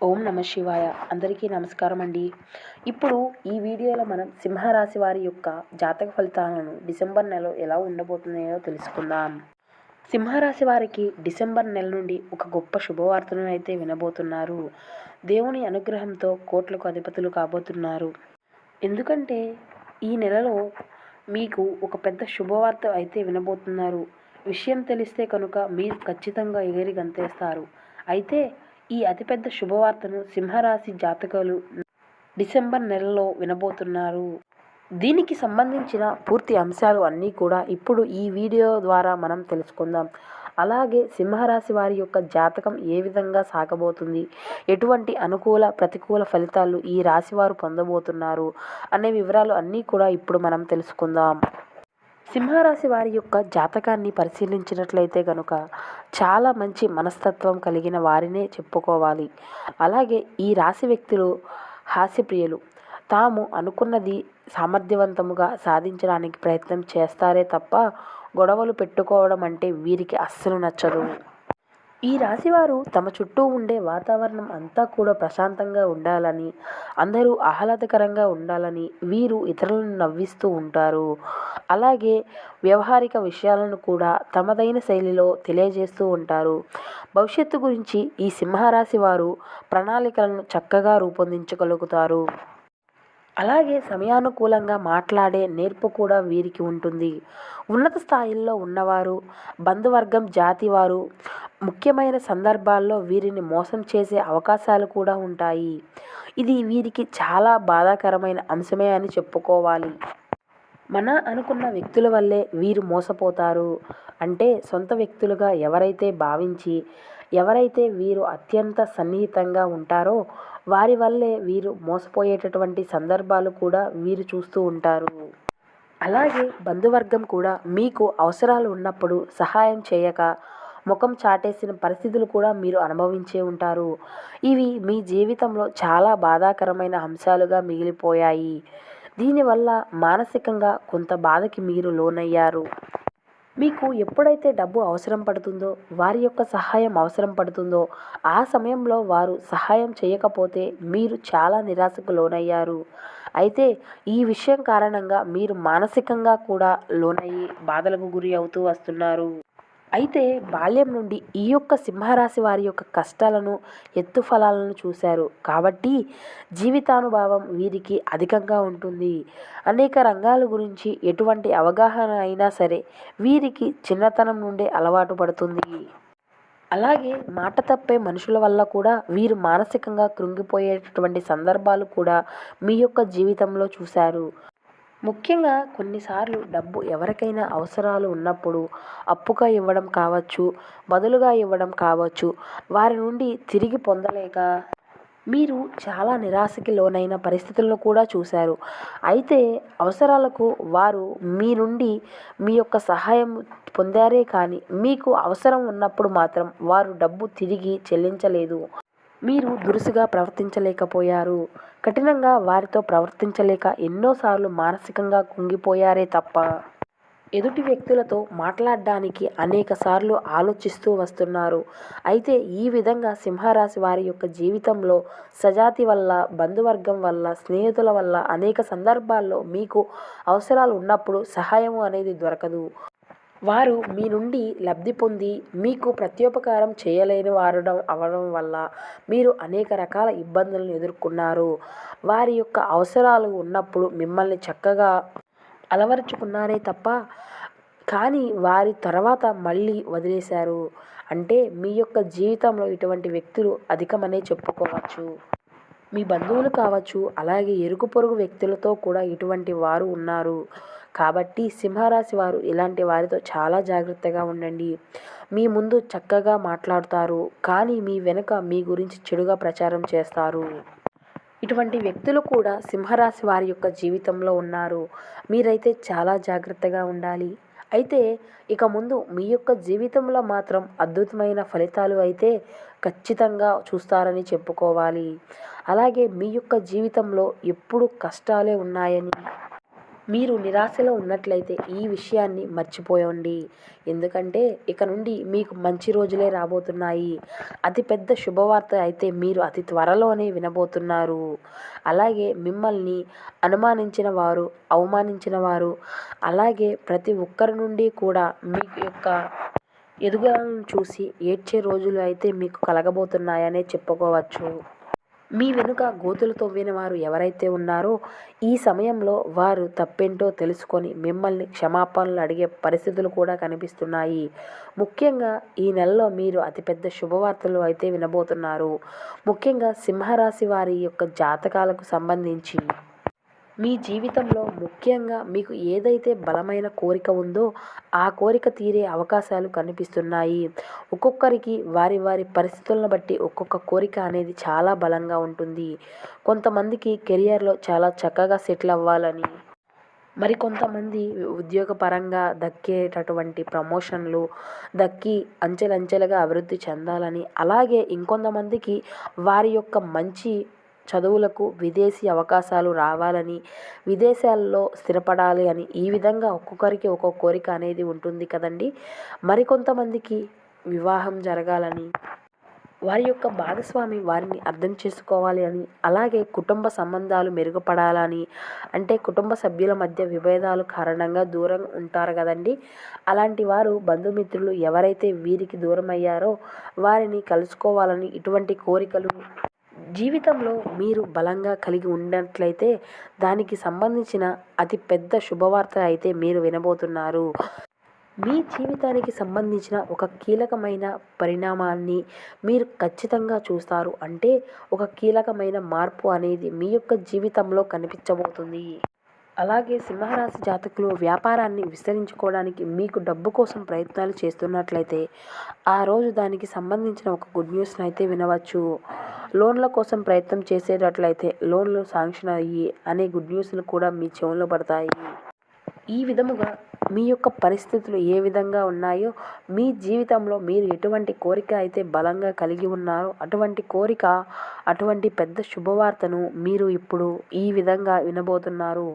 ఓం నమ శివాయ. అందరికీ నమస్కారం అండి. ఇప్పుడు ఈ వీడియోలో మనం సింహరాశి వారి యొక్క జాతక ఫలితాలను డిసెంబర్ నెలలో ఎలా ఉండబోతున్నాయో తెలుసుకుందాం. సింహరాశి వారికి డిసెంబర్ నెల నుండి ఒక గొప్ప శుభవార్తను అయితే వినబోతున్నారు. దేవుని అనుగ్రహంతో కోట్లకు అధిపతులు కాబోతున్నారు. ఎందుకంటే ఈ నెలలో మీకు ఒక పెద్ద శుభవార్త అయితే వినబోతున్నారు. విషయం తెలిస్తే కనుక మీరు ఖచ్చితంగా ఎగిరి గంతేస్తారు. అయితే ఈ అతిపెద్ద శుభవార్తను సింహరాశి జాతకాలు డిసెంబర్ నెలలో వినబోతున్నారు. దీనికి సంబంధించిన పూర్తి అంశాలు అన్నీ కూడా ఇప్పుడు ఈ వీడియో ద్వారా మనం తెలుసుకుందాం. అలాగే సింహరాశి వారి యొక్క జాతకం ఏ విధంగా సాగబోతుంది? ఎటువంటి అనుకూల ప్రతికూల ఫలితాలు ఈ రాశి వారు పొందబోతున్నారు? అనే వివరాలు అన్నీ కూడా ఇప్పుడు మనం తెలుసుకుందాం. సింహరాశి వారి యొక్క జాతకాన్ని పరిశీలించినట్లయితే కనుక చాలా మంచి మనస్తత్వం కలిగిన వారినే చెప్పుకోవాలి. అలాగే ఈ రాశి వ్యక్తులు హాస్యప్రియులు తాము అనుకున్నది సామర్థ్యవంతముగా సాధించడానికి ప్రయత్నం చేస్తారే తప్ప గొడవలు పెట్టుకోవడం అంటే వీరికి అస్సలు నచ్చదు. ఈ రాశివారు తమ చుట్టూ ఉండే వాతావరణం అంతా కూడా ప్రశాంతంగా ఉండాలని అందరూ ఆహ్లాదకరంగా ఉండాలని వీరు ఇతరులను నవ్విస్తూ ఉంటారు. అలాగే వ్యవహారిక విషయాలను కూడా తమదైన శైలిలో తెలియజేస్తూ ఉంటారు. భవిష్యత్తు గురించి ఈ సింహరాశి వారు ప్రణాళికలను చక్కగా రూపొందించగలుగుతారు. అలాగే సమయానుకూలంగా మాట్లాడే నేర్పు కూడా వీరికి ఉంటుంది. ఉన్నత స్థాయిల్లో ఉన్నవారు బంధువర్గం జాతి వారు ముఖ్యమైన సందర్భాల్లో వీరిని మోసం చేసే అవకాశాలు కూడా ఉంటాయి. ఇది వీరికి చాలా బాధాకరమైన అంశమే అని చెప్పుకోవాలి. మన అనుకున్న వ్యక్తుల వల్లే వీరు మోసపోతారు. అంటే సొంత వ్యక్తులుగా ఎవరైతే భావించి ఎవరైతే వీరు అత్యంత సన్నిహితంగా ఉంటారో వారి వల్లే వీరు మోసపోయేటటువంటి సందర్భాలు కూడా వీరు చూస్తూ ఉంటారు. అలాగే బంధువర్గం కూడా మీకు అవసరాలు ఉన్నప్పుడు సహాయం చేయక ముఖం చాటేసిన పరిస్థితులు కూడా మీరు అనుభవించే ఉంటారు. ఇవి మీ జీవితంలో చాలా బాధాకరమైన అంశాలుగా మిగిలిపోయాయి. దీనివల్ల మానసికంగా కొంత బాధకి మీరు లోనయ్యారు. మీకు ఎప్పుడైతే డబ్బు అవసరం పడుతుందో వారి యొక్క సహాయం అవసరం పడుతుందో ఆ సమయంలో వారు సహాయం చేయకపోతే మీరు చాలా నిరాశకు లోనయ్యారు. అయితే ఈ విషయం కారణంగా మీరు మానసికంగా కూడా లోనయ్యి బాధలకు గురి అవుతూ వస్తున్నారు. అయితే బాల్యం నుండి ఈ యొక్క సింహరాశి వారి యొక్క కష్టాలను ఎత్తు ఫలాలను చూశారు. కాబట్టి జీవితానుభవం వీరికి అధికంగా ఉంటుంది. అనేక రంగాల గురించి ఎటువంటి అవగాహన అయినా సరే వీరికి చిన్నతనం నుండే అలవాటు పడుతుంది. అలాగే మాట తప్పే మనుషుల వల్ల కూడా వీరు మానసికంగా కృంగిపోయేటటువంటి సందర్భాలు కూడా మీ యొక్క జీవితంలో చూశారు. ముఖ్యంగా కొన్నిసార్లు డబ్బు ఎవరికైనా అవసరాలు ఉన్నప్పుడు అప్పుగా ఇవ్వడం కావచ్చు బదులుగా ఇవ్వడం కావచ్చు వారి నుండి తిరిగి పొందలేక మీరు చాలా నిరాశకి లోనైన పరిస్థితులను కూడా చూశారు. అయితే అవసరాలకు వారు మీ నుండి మీ యొక్క సహాయం పొందారే కానీ మీకు అవసరం ఉన్నప్పుడు మాత్రం వారు డబ్బు తిరిగి చెల్లించలేదు. మీరు దురుసుగా ప్రవర్తించలేకపోయారు. కఠినంగా వారితో ప్రవర్తించలేక ఎన్నోసార్లు మానసికంగా కుంగిపోయారే తప్ప. ఎదుటి వ్యక్తులతో మాట్లాడడానికి అనేక సార్లు ఆలోచిస్తూ వస్తున్నారు. అయితే ఈ విధంగా సింహరాశి వారి యొక్క జీవితంలో సజాతి వల్ల బంధువర్గం వల్ల స్నేహితుల వల్ల అనేక సందర్భాల్లో మీకు అవసరాలు ఉన్నప్పుడు సహాయం అనేది దొరకదు. వారు మీ నుండి లబ్ధి పొంది మీకు ప్రత్యుపకారం చేయలేని వారడం అవడం వల్ల మీరు అనేక రకాల ఇబ్బందులను ఎదుర్కొన్నారు. వారి యొక్క అవసరాలు ఉన్నప్పుడు మిమ్మల్ని చక్కగా అలవరుచుకున్నారే తప్ప కానీ వారి తర్వాత మళ్ళీ వదిలేశారు. అంటే మీ యొక్క జీవితంలో ఇటువంటి వ్యక్తులు అధికమనే చెప్పుకోవచ్చు. మీ బంధువులు కావచ్చు అలాగే ఎరుగు పొరుగు వ్యక్తులతో కూడా ఇటువంటి వారు ఉన్నారు. కాబట్టి సింహరాశి వారు ఇలాంటి వారితో చాలా జాగ్రత్తగా ఉండండి. మీ ముందు చక్కగా మాట్లాడుతారు. కానీ మీ వెనుక మీ గురించి చెడుగా ప్రచారం చేస్తారు. ఇటువంటి వ్యక్తులు కూడా సింహరాశి వారి యొక్క జీవితంలో ఉన్నారు. మీరైతే చాలా జాగ్రత్తగా ఉండాలి. అయితే ఇక ముందు మీ యొక్క జీవితంలో మాత్రం అద్భుతమైన ఫలితాలు అయితే ఖచ్చితంగా చూస్తారని చెప్పుకోవాలి. అలాగే మీ యొక్క జీవితంలో ఎప్పుడు కష్టాలే ఉన్నాయని మీరు నిరాశలో ఉన్నట్లయితే ఈ విషయాన్ని మర్చిపోయండి. ఎందుకంటే ఇక నుండి మీకు మంచి రోజులే రాబోతున్నాయి. అతిపెద్ద శుభవార్త అయితే మీరు అతి త్వరలోనే వినబోతున్నారు. అలాగే మిమ్మల్ని అనుమానించిన వారు అవమానించిన వారు అలాగే ప్రతి ఒక్కరి నుండి కూడా మీ యొక్క ఎదుగుదలను చూసి ఏడ్చే రోజులు అయితే మీకు కలగబోతున్నాయనే చెప్పుకోవచ్చు. మీ వెనుక గోతులు తవ్విన వారు ఎవరైతే ఉన్నారో ఈ సమయంలో వారు తప్పేంటో తెలుసుకొని మిమ్మల్ని క్షమాపణలు అడిగే పరిస్థితులు కూడా కనిపిస్తున్నాయి. ముఖ్యంగా ఈ నెలలో మీరు అతిపెద్ద శుభవార్తలు అయితే వినబోతున్నారు. ముఖ్యంగా సింహరాశి వారి యొక్క జాతకాలకు సంబంధించి. మీ జీవితంలో ముఖ్యంగా మీకు ఏదైతే బలమైన కోరిక ఉందో ఆ కోరిక తీరే అవకాశాలు కనిపిస్తున్నాయి. ఒక్కొక్కరికి వారి వారి పరిస్థితులను బట్టి ఒక్కొక్క కోరిక అనేది చాలా బలంగా ఉంటుంది. కొంతమందికి కెరియర్లో చాలా చక్కగా సెటిల్ అవ్వాలని మరికొంతమంది ఉద్యోగపరంగా దక్కేటటువంటి ప్రమోషన్లు దక్కి అంచెలంచెలుగా అభివృద్ధి చెందాలని అలాగే ఇంకొంతమందికి వారి యొక్క మంచి చదువులకు విదేశీ అవకాశాలు రావాలని విదేశాల్లో స్థిరపడాలి అని ఈ విధంగా ఒక్కొక్కరికి ఒక్కొక్క కోరిక అనేది ఉంటుంది కదండి. మరికొంతమందికి వివాహం జరగాలని వారి యొక్క భాగస్వామి వారిని అర్థం చేసుకోవాలి అని అలాగే కుటుంబ సంబంధాలు మెరుగుపడాలని అంటే కుటుంబ సభ్యుల మధ్య విభేదాలు కారణంగా దూరం ఉంటారు కదండి. అలాంటి వారు బంధుమిత్రులు ఎవరైతే వీరికి దూరం అయ్యారో వారిని కలుసుకోవాలని ఇటువంటి కోరికలు జీవితంలో మీరు బలంగా కలిగి ఉన్నట్లయితే దానికి సంబంధించిన అతి పెద్ద శుభవార్త అయితే మీరు వినబోతున్నారు. మీ జీవితానికి సంబంధించిన ఒక కీలకమైన పరిణామాన్ని మీరు ఖచ్చితంగా చూస్తారు. అంటే ఒక కీలకమైన మార్పు అనేది మీ యొక్క జీవితంలో కనిపించబోతుంది. అలాగే సింహరాశి జాతకులు వ్యాపారాన్ని విస్తరించుకోవడానికి మీకు డబ్బు కోసం ప్రయత్నాలు చేస్తున్నట్లయితే ఆ రోజు దానికి సంబంధించిన ఒక గుడ్ న్యూస్ని అయితే వినవచ్చు. లోన్ల కోసం ప్రయత్నం చేసేటట్లయితే లోన్లు శాంక్షన్ అయ్యి అనే గుడ్ న్యూస్లు కూడా మీ చెవుల్లో పడతాయి. ఈ విధముగా మీ యొక్క పరిస్థితులు ఏ విధంగా ఉన్నాయో మీ జీవితంలో మీరు ఎటువంటి కోరిక అయితే బలంగా కలిగి ఉన్నారో అటువంటి కోరిక అటువంటి పెద్ద శుభవార్తను మీరు ఇప్పుడు ఈ విధంగా వినబోతున్నారు.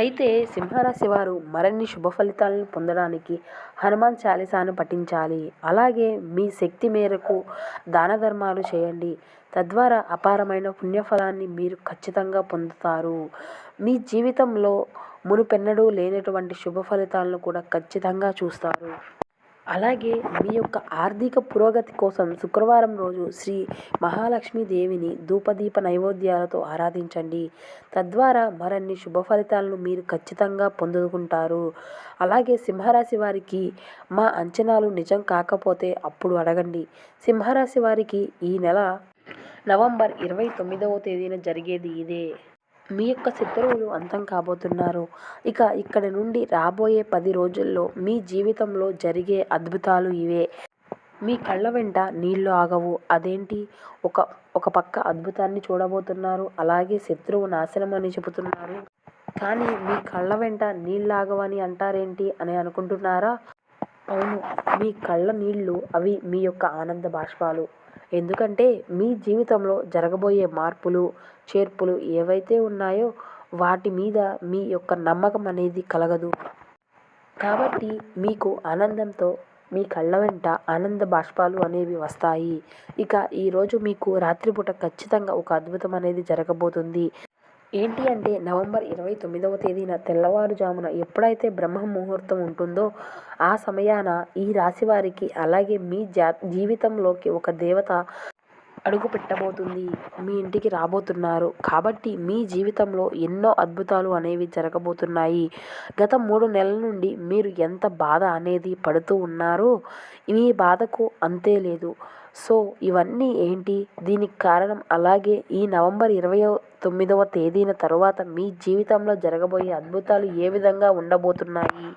అయితే సింహరాశి వారు మరిన్ని శుభ ఫలితాలను పొందడానికి హనుమాన్ చాలీసాను పఠించాలి. అలాగే మీ శక్తి మేరకు దాన ధర్మాలు చేయండి. తద్వారా అపారమైన పుణ్యఫలాన్ని మీరు ఖచ్చితంగా పొందుతారు. మీ జీవితంలో మునుపెన్నడూ లేనటువంటి శుభ ఫలితాలను కూడా ఖచ్చితంగా చూస్తారు. అలాగే మీ యొక్క ఆర్థిక పురోగతి కోసం శుక్రవారం రోజు శ్రీ మహాలక్ష్మి దేవిని ధూపదీప నైవేద్యాలతో ఆరాధించండి. తద్వారా మరిన్ని శుభ ఫలితాలను మీరు ఖచ్చితంగా పొందుకుంటారు. అలాగే సింహరాశి వారికి మా అంచనాలు నిజం కాకపోతే అప్పుడు అడగండి. సింహరాశి వారికి ఈ నెల నవంబర్ ఇరవై తొమ్మిదవ తేదీన జరిగేది ఇదే. మీ యొక్క శత్రువులు అంతం కాబోతున్నారు. ఇక ఇక్కడి నుండి రాబోయే పది రోజుల్లో మీ జీవితంలో జరిగే అద్భుతాలు ఇవే. మీ కళ్ళ వెంట నీళ్ళు ఆగవు. అదేంటి? ఒక ఒక పక్క అద్భుతాన్ని చూడబోతున్నారు. అలాగే శత్రువు నాశనం అని చెబుతున్నారు. కానీ మీ కళ్ళ వెంట నీళ్ళు ఆగవని అంటారేంటి అని అనుకుంటున్నారా? అవును మీ కళ్ళ నీళ్ళు అవి మీ యొక్క ఆనంద బాష్పాలు. ఎందుకంటే మీ జీవితంలో జరగబోయే మార్పులు చేర్పులు ఏవైతే ఉన్నాయో వాటి మీద మీ యొక్క నమ్మకం అనేది కలగదు. కాబట్టి మీకు ఆనందంతో మీ కళ్ళ వెంట ఆనంద బాష్పాలు అనేవి వస్తాయి. ఇక ఈరోజు మీకు రాత్రిపూట ఖచ్చితంగా ఒక అద్భుతం అనేది జరగబోతుంది. ఏంటి అంటే నవంబర్ ఇరవై తొమ్మిదవ తేదీన తెల్లవారుజామున ఎప్పుడైతే బ్రహ్మ ముహూర్తం ఉంటుందో ఆ సమయాన ఈ రాశి వారికి అలాగే మీ జా జీవితంలోకి ఒక దేవత అడుగు పెట్టబోతుంది. మీ ఇంటికి రాబోతున్నారు. కాబట్టి మీ జీవితంలో ఎన్నో అద్భుతాలు అనేవి జరగబోతున్నాయి. గత మూడు నెలల నుండి మీరు ఎంత బాధ అనేది పడుతూ ఉన్నారో? మీ బాధకు అంతే లేదు. సో ఇవన్నీ ఏంటి? దీనికి కారణం అలాగే ఈ నవంబర్ ఇరవై తొమ్మిదవ తేదీన తరువాత మీ జీవితంలో జరగబోయే అద్భుతాలు ఏ విధంగా ఉండబోతున్నాయి?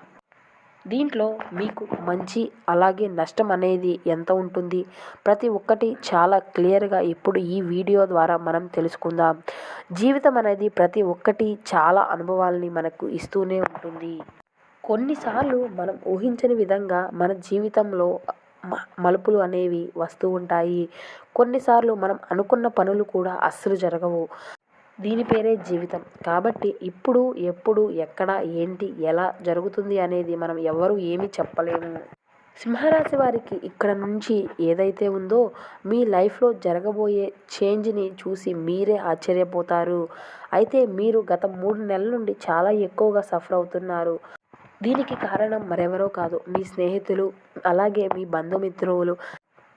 దీంట్లో మీకు మంచి అలాగే నష్టం అనేది ఎంత ఉంటుంది? ప్రతి ఒక్కటి చాలా క్లియర్గా ఇప్పుడు ఈ వీడియో ద్వారా మనం తెలుసుకుందాం. జీవితం అనేది ప్రతి ఒక్కటి చాలా అనుభవాల్ని మనకు ఇస్తూనే ఉంటుంది. కొన్నిసార్లు మనం ఊహించని విధంగా మన జీవితంలో మలుపులు అనేవి వస్తూ ఉంటాయి. కొన్నిసార్లు మనం అనుకున్న పనులు కూడా అస్సలు జరగవు. దీని పేరే జీవితం. కాబట్టి ఇప్పుడు ఎప్పుడు ఎక్కడ ఏంటి ఎలా జరుగుతుంది అనేది మనం ఎవరు ఏమీ చెప్పలేము. సింహరాశి వారికి ఇక్కడ నుంచి ఏదైతే ఉందో మీ లైఫ్లో జరగబోయే చేంజ్ని చూసి మీరే ఆశ్చర్యపోతారు. అయితే మీరు గత మూడు నెలల నుండి చాలా ఎక్కువగా సఫర్ అవుతున్నారు. దీనికి కారణం మరెవరో కాదు మీ స్నేహితులు అలాగే మీ బంధుమిత్రువులు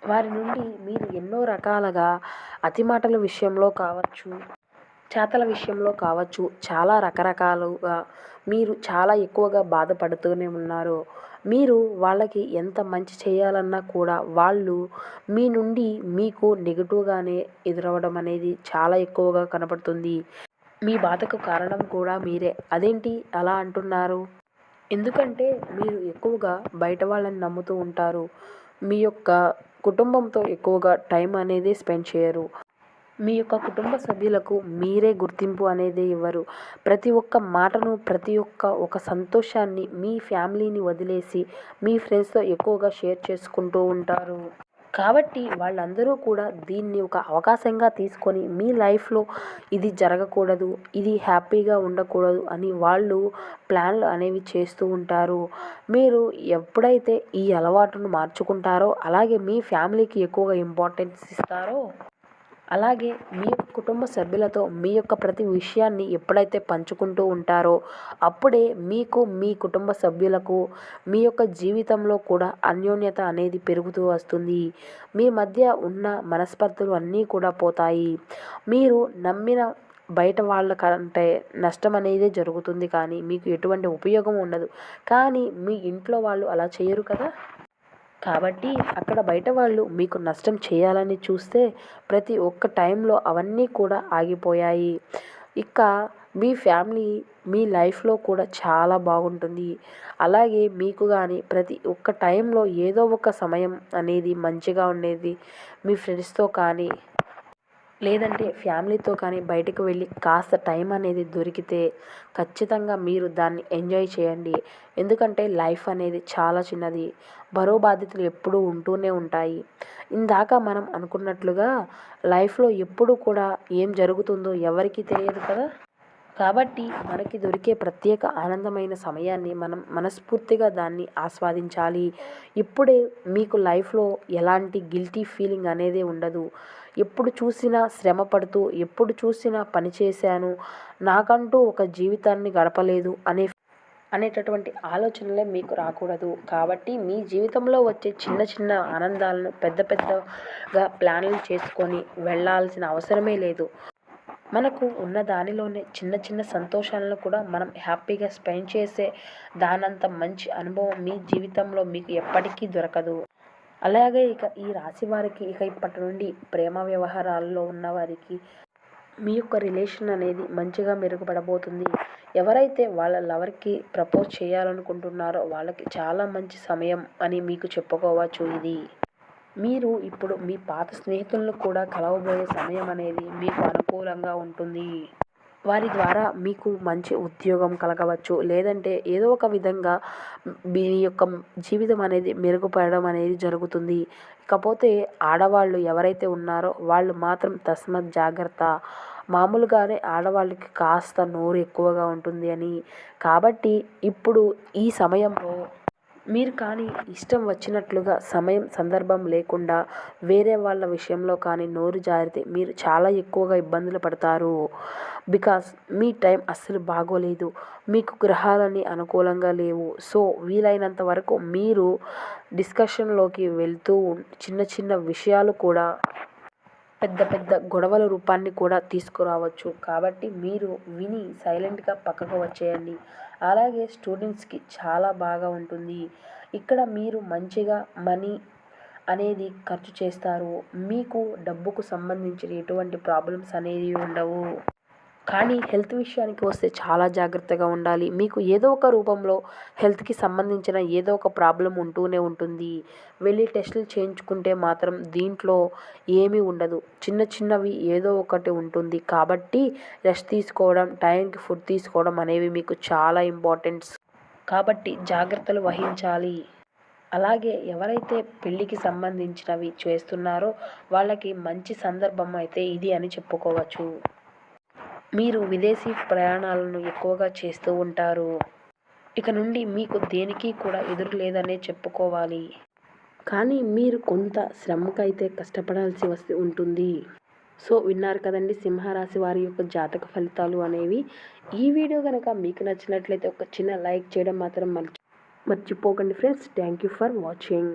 వారి నుండి మీరు ఎన్నో రకాలుగా అతిమాటల విషయంలో కావచ్చు. చేతల విషయంలో కావచ్చు చాలా రకరకాలుగా మీరు చాలా ఎక్కువగా బాధపడుతూనే ఉన్నారు. మీరు వాళ్ళకి ఎంత మంచి చేయాలన్నా కూడా వాళ్ళు మీ నుండి మీకు నెగిటివ్గానే ఎదురవ్వడం అనేది చాలా ఎక్కువగా కనపడుతుంది. మీ బాధకు కారణం కూడా మీరే. అదేంటి అలా అంటున్నారు? ఎందుకంటే మీరు ఎక్కువగా బయట వాళ్ళని నమ్ముతూ ఉంటారు. మీ యొక్క కుటుంబంతో ఎక్కువగా టైం అనేది స్పెండ్ చేయరు. మీ యొక్క కుటుంబ సభ్యులకు మీరే గుర్తింపు అనేది ఇవ్వరు. ప్రతి ఒక్క మాటను ప్రతి ఒక్క ఒక సంతోషాన్ని మీ ఫ్యామిలీని వదిలేసి మీ ఫ్రెండ్స్తో ఎక్కువగా షేర్ చేసుకుంటూ ఉంటారు. కాబట్టి వాళ్ళందరూ కూడా దీన్ని ఒక అవకాశంగా తీసుకొని మీ లైఫ్లో ఇది జరగకూడదు ఇది హ్యాపీగా ఉండకూడదు అని వాళ్ళు ప్లాన్లు అనేవి చేస్తూ ఉంటారు. మీరు ఎప్పుడైతే ఈ అలవాటును మార్చుకుంటారో అలాగే మీ ఫ్యామిలీకి ఎక్కువగా ఇంపార్టెన్స్ ఇస్తారో అలాగే మీ కుటుంబ సభ్యులతో మీ యొక్క ప్రతి విషయాన్ని ఎప్పుడైతే పంచుకుంటూ ఉంటారో అప్పుడే మీకు మీ కుటుంబ సభ్యులకు మీ యొక్క జీవితంలో కూడా అన్యోన్యత అనేది పెరుగుతూ వస్తుంది. మీ మధ్య ఉన్న మనస్పర్ధలు అన్నీ కూడా పోతాయి. మీరు నమ్మిన బయట వాళ్ళ కంటే నష్టం అనేది జరుగుతుంది కానీ మీకు ఎటువంటి ఉపయోగం ఉండదు. కానీ మీ ఇంట్లో వాళ్ళు అలా చేయరు కదా? కాబట్టి అక్కడ బయట వాళ్ళు మీకు నష్టం చేయాలని చూస్తే ప్రతి ఒక్క టైంలో అవన్నీ కూడా ఆగిపోయాయి. ఇక మీ ఫ్యామిలీ మీ లైఫ్లో కూడా చాలా బాగుంటుంది. అలాగే మీకు కానీ ప్రతి ఒక్క టైంలో ఏదో ఒక సమయం అనేది మంచిగా ఉండేది. మీ ఫ్రెండ్స్తో కానీ లేదంటే ఫ్యామిలీతో కానీ బయటకు వెళ్ళి కాస్త టైం అనేది దొరికితే ఖచ్చితంగా మీరు దాన్ని ఎంజాయ్ చేయండి. ఎందుకంటే లైఫ్ అనేది చాలా చిన్నది. బరువు బాధ్యతలు ఎప్పుడూ ఉంటూనే ఉంటాయి. ఇందాక మనం అనుకున్నట్లుగా లైఫ్లో ఎప్పుడు కూడా ఏం జరుగుతుందో ఎవరికీ తెలియదు కదా? కాబట్టి మనకి దొరికే ప్రత్యేక ఆనందమైన సమయాన్ని మనం మనస్ఫూర్తిగా దాన్ని ఆస్వాదించాలి. ఇప్పుడే మీకు లైఫ్లో ఎలాంటి గిల్టీ ఫీలింగ్ అనేది ఉండదు. ఎప్పుడు చూసినా శ్రమ పడుతూ ఎప్పుడు చూసినా పని చేశాను నాకంటూ ఒక జీవితాన్ని గడపలేదు అనే అనేటటువంటి ఆలోచనలే మీకు రాకూడదు. కాబట్టి మీ జీవితంలో వచ్చే చిన్న చిన్న ఆనందాలను పెద్ద పెద్దగా ప్లాన్లు చేసుకొని వెళ్ళాల్సిన అవసరమే లేదు. మనకు ఉన్న దానిలోనే చిన్న చిన్న సంతోషాలను కూడా మనం హ్యాపీగా స్పెండ్ చేసే దానంత మంచి అనుభవం మీ జీవితంలో మీకు ఎప్పటికీ దొరకదు. అలాగే ఇక ఈ రాశి వారికి ఇక ఇప్పటి నుండి ప్రేమ వ్యవహారాల్లో ఉన్నవారికి మీ యొక్క రిలేషన్ అనేది మంచిగా మెరుగుపడబోతుంది. ఎవరైతే వాళ్ళ లవర్కి ప్రపోజ్ చేయాలనుకుంటున్నారో వాళ్ళకి చాలా మంచి సమయం అని మీకు చెప్పుకోవచ్చు ఇది. మీరు ఇప్పుడు మీ పాత స్నేహితులను కూడా కలవబోయే సమయం అనేది మీకు అనుకూలంగా ఉంటుంది. వారి ద్వారా మీకు మంచి ఉద్యోగం కలగవచ్చు. లేదంటే ఏదో ఒక విధంగా మీ యొక్క జీవితం అనేది మెరుగుపడడం అనేది జరుగుతుంది. ఇకపోతే ఆడవాళ్ళు ఎవరైతే ఉన్నారో వాళ్ళు మాత్రం తస్మత్ జాగ్రత్త. మామూలుగానే ఆడవాళ్ళకి కాస్త నోరు ఎక్కువగా ఉంటుంది అని. కాబట్టి ఇప్పుడు ఈ సమయంలో మీరు కానీ ఇష్టం వచ్చినట్లుగా సమయం సందర్భం లేకుండా వేరే వాళ్ళ విషయంలో కానీ నోరు జారితే మీరు చాలా ఎక్కువగా ఇబ్బందులు పడతారు. బికాస్ మీ టైం అస్సలు బాగోలేదు. మీకు గ్రహాలన్నీ అనుకూలంగా లేవు. సో వీలైనంత వరకు మీరు డిస్కషన్లోకి వెళ్తూ చిన్న చిన్న విషయాలు కూడా పెద్ద పెద్ద గొడవల రూపాన్ని కూడా తీసుకురావచ్చు. కాబట్టి మీరు విని సైలెంట్గా పక్కకు వచ్చేయండి. అలాగే స్టూడెంట్స్కి చాలా బాగా ఉంటుంది. ఇక్కడ మీరు మంచిగా మనీ అనేది ఖర్చు చేస్తారు. మీకు డబ్బుకు సంబంధించిన ఎటువంటి ప్రాబ్లమ్స్ అనేవి ఉండవు. కానీ హెల్త్ విషయానికి వస్తే చాలా జాగ్రత్తగా ఉండాలి. మీకు ఏదో ఒక రూపంలో హెల్త్కి సంబంధించిన ఏదో ఒక ప్రాబ్లం ఉంటూనే ఉంటుంది. వెళ్ళి టెస్టులు చేయించుకుంటే మాత్రం దీంట్లో ఏమీ ఉండదు. చిన్న చిన్నవి ఏదో ఒకటి ఉంటుంది. కాబట్టి రెస్ట్ తీసుకోవడం టైంకి ఫుడ్ తీసుకోవడం అనేవి మీకు చాలా ఇంపార్టెంట్స్. కాబట్టి జాగ్రత్తలు వహించాలి. అలాగే ఎవరైతే పెళ్ళికి సంబంధించినవి చేస్తున్నారో వాళ్ళకి మంచి సందర్భం అయితే ఇది అని చెప్పుకోవచ్చు. మీరు విదేశీ ప్రయాణాలను ఎక్కువగా చేస్తూ ఉంటారు. ఇక నుండి మీకు దేనికి కూడా ఎదురు లేదనే చెప్పుకోవాలి. కానీ మీరు కొంత శ్రమకైతే కష్టపడాల్సి వస్తే ఉంటుంది. సో విన్నారు కదండి సింహరాశి వారి యొక్క జాతక ఫలితాలు అనేవి. ఈ వీడియో కనుక మీకు నచ్చినట్లయితే ఒక చిన్న లైక్ చేయడం మాత్రం మర్చి మర్చిపోకండి friends. Thank you for watching.